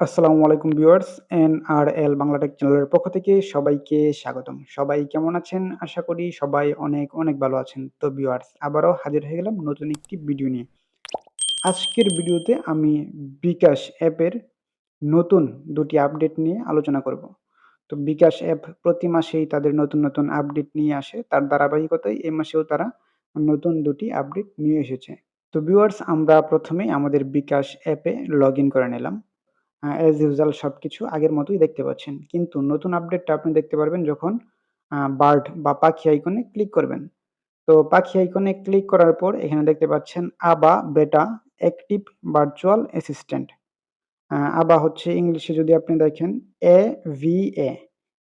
আসসালামু আলাইকুম viewers NRL Bangla tech চ্যানেলের পক্ষ থেকে সবাইকে স্বাগতম। সবাই কেমন আছেন? আশা করি সবাই অনেক, অনেক ভালো আছেন। তো ভিউয়ার্স আবারও হাজির হয়ে গেলাম নতুন একটি ভিডিও নিয়ে। আজকের ভিডিওতে আমি বিকাশ অ্যাপের নতুন দুটি আপডেট নিয়ে আলোচনা করব। তো বিকাশ অ্যাপ প্রতি মাসেই তাদের নতুন, নতুন আপডেট নিয়ে আসে। তার ধারাবাহিকতায় এই মাসেও তারা নতুন দুটি আপডেট নিয়ে এসেছে। তো ভিউয়ার্স আমরা প্রথমেই আমাদের বিকাশ অ্যাপে লগইন করে নিলাম। অ্যাজ ইউজুয়াল সবকিছু আগের মতোই দেখতে পাচ্ছেন। কিন্তু নতুন আপডেটটা আপনি দেখতে পারবেন যখন বার্ড বা পাখি আইকনে ক্লিক করবেন। তো পাখি আইকনে ক্লিক করার পর এখানে দেখতে পাচ্ছেন আবা বেটা অ্যাক্টিভ ভার্চুয়াল অ্যাসিস্ট্যান্ট। আবা হচ্ছে ইংলিশে যদি আপনি দেখেন এ-ভি-এ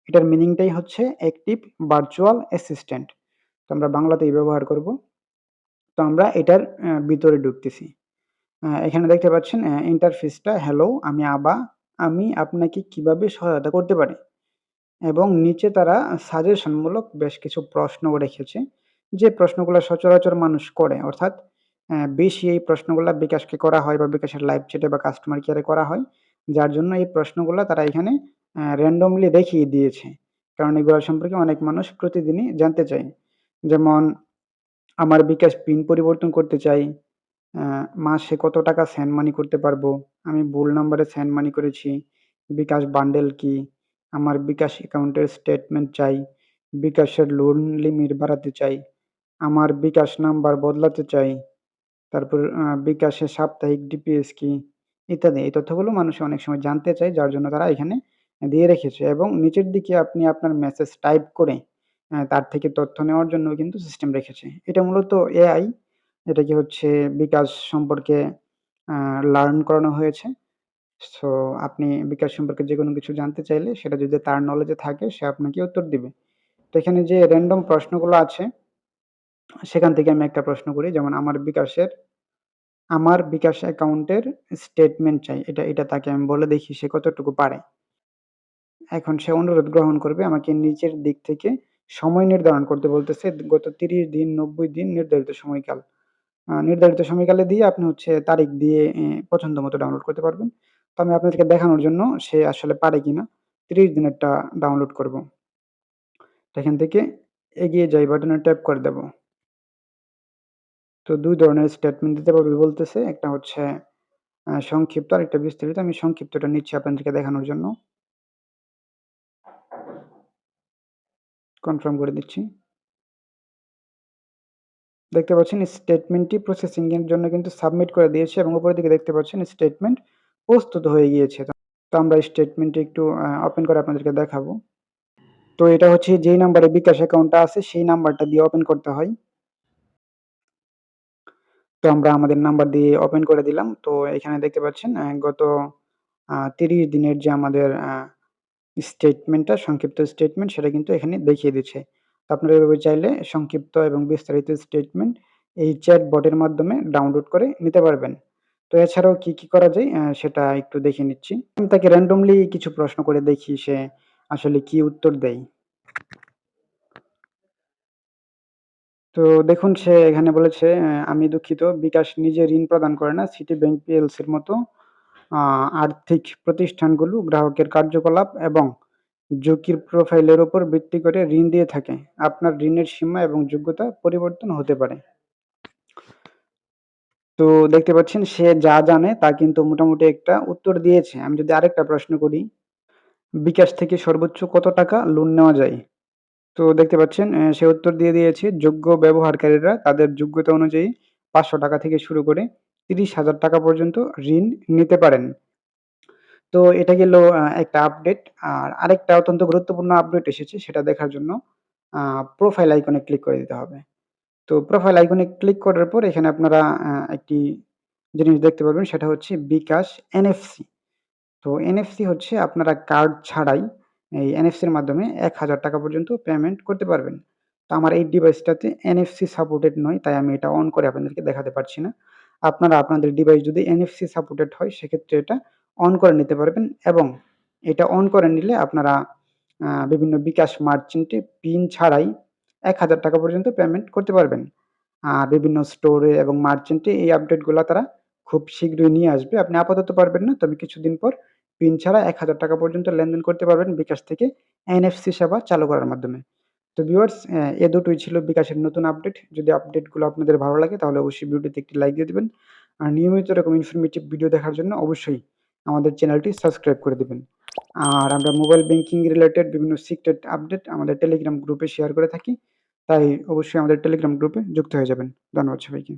এটার মিনিংটাই হচ্ছে অ্যাক্টিভ ভার্চুয়াল অ্যাসিস্ট্যান্ট। তো আমরা বাংলাতেই ব্যবহার করব। তো আমরা এটার ভিতরে ঢুকতেছি। এখানে দেখতে পাচ্ছেন ইন্টারফেসটা হ্যালো আমি আবা। আমি আপনাকে কীভাবে সহায়তা করতে পারি? এবং নিচে তারা সাজেশনমূলক বেশ কিছু প্রশ্ন রেখেছে। যে প্রশ্নগুলা সচরাচর মানুষ করে অর্থাৎ বেশি এই প্রশ্নগুলা বিকাশকে করা হয় বা বিকাশের লাইভ চ্যাটে বা কাস্টমার কেয়ারে করা হয়। যার জন্য এই প্রশ্নগুলা তারা এখানে randomly দেখিয়ে দিয়েছে। কারণ এগুলা সম্পর্কে অনেক মানুষ প্রতিদিনই জানতে চায়। যেমন, আমার বিকাশ পিন পরিবর্তন করতে চাই। মাসে কত টাকা সেন্ড মানি করতে পারব? আমি ভুল নাম্বারে সেন্ড মানি করেছি। বিকাশ বান্ডেল কি? আমার বিকাশ অ্যাকাউন্টের স্টেটমেন্ট চাই। বিকাশের লোন লিমিট বাড়াতে চাই। আমার বিকাশ নাম্বার বদলাতে চাই। তারপর বিকাশের সাপ্তাহিক ডিপিএস কি? ইত্যাদি। এই তথ্যগুলো মানুষ অনেক সময় জানতে চায়, যার জন্য তারা এখানে দিয়ে রেখেছে এবং নিচের দিকে আপনি আপনার মেসেজ টাইপ করে তার থেকে তথ্য নেওয়ার জন্য কিন্তু সিস্টেম রেখেছে। এটা মূলত এআই এটাকে হচ্ছে বিকাশ সম্পর্কে লার্ন করানো হয়েছে। সো আপনি বিকাশ সম্পর্কে যে কোনো কিছু জানতে চাইলে সেটা যদি তার নলেজে থাকে সে আপনাকে উত্তর দিবে। তো এখানে যে র‍্যান্ডম প্রশ্নগুলো আছে সেখান থেকে আমি একটা প্রশ্ন করি যেমন আমার বিকাশের আমার বিকাশ অ্যাকাউন্টের স্টেটমেন্ট চাই। এটা এটা তাকে আমি বলে দেখি সে কতটুকু পারে। এখন সে অনুরোধ গ্রহণ করবে আমাকে নিচের দিক থেকে সময় নির্ধারণ করতে বলতেছে গত ৩০ দিন, ৯০ দিন নির্ধারিত সময়কাল। নির্ধারিত সময়কালে দিয়ে আপনি হচ্ছে তারিখ দিয়ে পছন্দ মতো ডাউনলোড করতে পারবেন। তো আমি আপনাদেরকে দেখানোর জন্য সে আসলে পারে কিনা ৩০ দিনেরটা ডাউনলোড করব। এখান থেকে এগিয়ে যাই বাটনে ট্যাপ করে দেব। তো দুই ধরনের স্টেটমেন্ট দিতে পারবে বলতেছে। একটা হচ্ছে সংক্ষিপ্ত আর একটা বিস্তারিত। আমি সংক্ষিপ্তটা নিচ্ছি আপনাদেরকে দেখানোর জন্য। কনফার্ম করে দিচ্ছি। দেখতে পাচ্ছেন স্টেটমেন্টটি প্রসেসিং এর জন্য কিন্তু সাবমিট করে দিয়েছে এবং উপরের দিকে দেখতে পাচ্ছেন স্টেটমেন্ট প্রস্তুত হয়ে গিয়েছে। তো আমরা স্টেটমেন্টটি একটু ওপেন করে আপনাদেরকে দেখাবো। তো এটা হচ্ছে যেই নাম্বারে বিকাশ অ্যাকাউন্টটা আছে, সেই নাম্বারটা দিয়ে ওপেন করতে হয়। তো আমরা আমাদের নাম্বার দিয়ে ওপেন করে দিলাম। তো এখানে দেখতে পাচ্ছেন গত তিরিশ দিনের যে আমাদের স্টেটমেন্টটা সংক্ষিপ্ত স্টেটমেন্ট সেটা কিন্তু এখানে দেখিয়ে দিচ্ছে। আপনারা এভাবে চাইলে সংক্ষিপ্ত এবং বিস্তারিত স্টেটমেন্ট এই চ্যাট বটের মাধ্যমে ডাউনলোড করে নিতে পারবেন। তো এছাড়াও কি, কি করা যায় সেটা একটু দেখে নিচ্ছি। আমি তাকে randomly কিছু প্রশ্ন করে দেখি সে আসলে কি উত্তর দেয়। তো দেখুন সে এখানে বলেছে আমি দুঃখিত বিকাশ নিজে ঋণ প্রদান করে না। সিটি ব্যাংক পিএলসির মতো আর্থিক প্রতিষ্ঠানগুলো গ্রাহকের কার্যকলাপ এবং ঝুঁকির প্রোফাইলের উপর ভিত্তি করে ঋণ দিয়ে থাকে। আপনার ঋণের সীমা এবং যোগ্যতা পরিবর্তন হতে পারে। তো দেখতে পাচ্ছেন সে যা জানে তা কিন্তু মোটামুটি একটা উত্তর দিয়েছে। আমি যদি আরেকটা প্রশ্ন করি, বিকাশ থেকে সর্বোচ্চ কত টাকা লোন নেওয়া যায়? তো দেখতে পাচ্ছেন সে উত্তর দিয়ে দিয়েছে যোগ্য ব্যবহারকারীরা তাদের যোগ্যতা অনুযায়ী ৳৫০০ থেকে শুরু করে ৳৩০,০০০ পর্যন্ত ঋণ নিতে পারেন। তো এটা গেল একটা আপডেট। আর আরেকটা অত্যন্ত গুরুত্বপূর্ণ আপডেট এসেছে সেটা দেখার জন্য প্রোফাইল আইকনে ক্লিক করে দিতে হবে। তো প্রোফাইল আইকনে ক্লিক করার পর এখানে আপনারা একটি জিনিস দেখতে পারবেন সেটা হচ্ছে বিকাশ এনএফসি। তো এনএফসি হচ্ছে আপনারা কার্ড ছাড়াই এই এনএফসির মাধ্যমে ৳১,০০০ পর্যন্ত পেমেন্ট করতে পারবেন। তো আমার এই ডিভাইসটাতে এনএফসি সাপোর্টেড নয় তাই আমি এটা অন করে আপনাদেরকে দেখাতে পারছি না। আপনারা আপনাদের ডিভাইস যদি এনএফসি সাপোর্টেড হয় সেক্ষেত্রে এটা অন করে নিতে পারবেন এবং এটা অন করে নিলে আপনারা বিভিন্ন বিকাশ মার্চেন্টে পিন ছাড়াই ৳১,০০০ পর্যন্ত পেমেন্ট করতে পারবেন। আর বিভিন্ন স্টোরে এবং মার্চেন্টে এই আপডেটগুলো তারা খুব শীঘ্রই নিয়ে আসবে। আপনি আপাতত পারবেন না তবে কিছুদিন পর পিন ছাড়া এক হাজার টাকা পর্যন্ত লেনদেন করতে পারবেন বিকাশ থেকে এনএফসি সেবা চালু করার মাধ্যমে তো ভিউয়ার্স এ দুটোই ছিল বিকাশের নতুন আপডেট যদি আপডেটগুলো আপনাদের ভালো লাগে তাহলে অবশ্যই ভিডিওতে একটি লাইক দিয়ে দেবেন আর নিয়মিত এরকম ইনফরমেটিভ ভিডিও দেখার জন্য অবশ্যই আমাদের চ্যানেলটি সাবস্ক্রাইব করে দেবেন। আর আমরা মোবাইল ব্যাংকিং রিলেটেড বিভিন্ন সিক্রেট আপডেট আমাদের টেলিগ্রাম গ্রুপে শেয়ার করে থাকি। তাই অবশ্যই আমাদের টেলিগ্রাম গ্রুপে যুক্ত হয়ে যাবেন। ধন্যবাদ সবাইকে।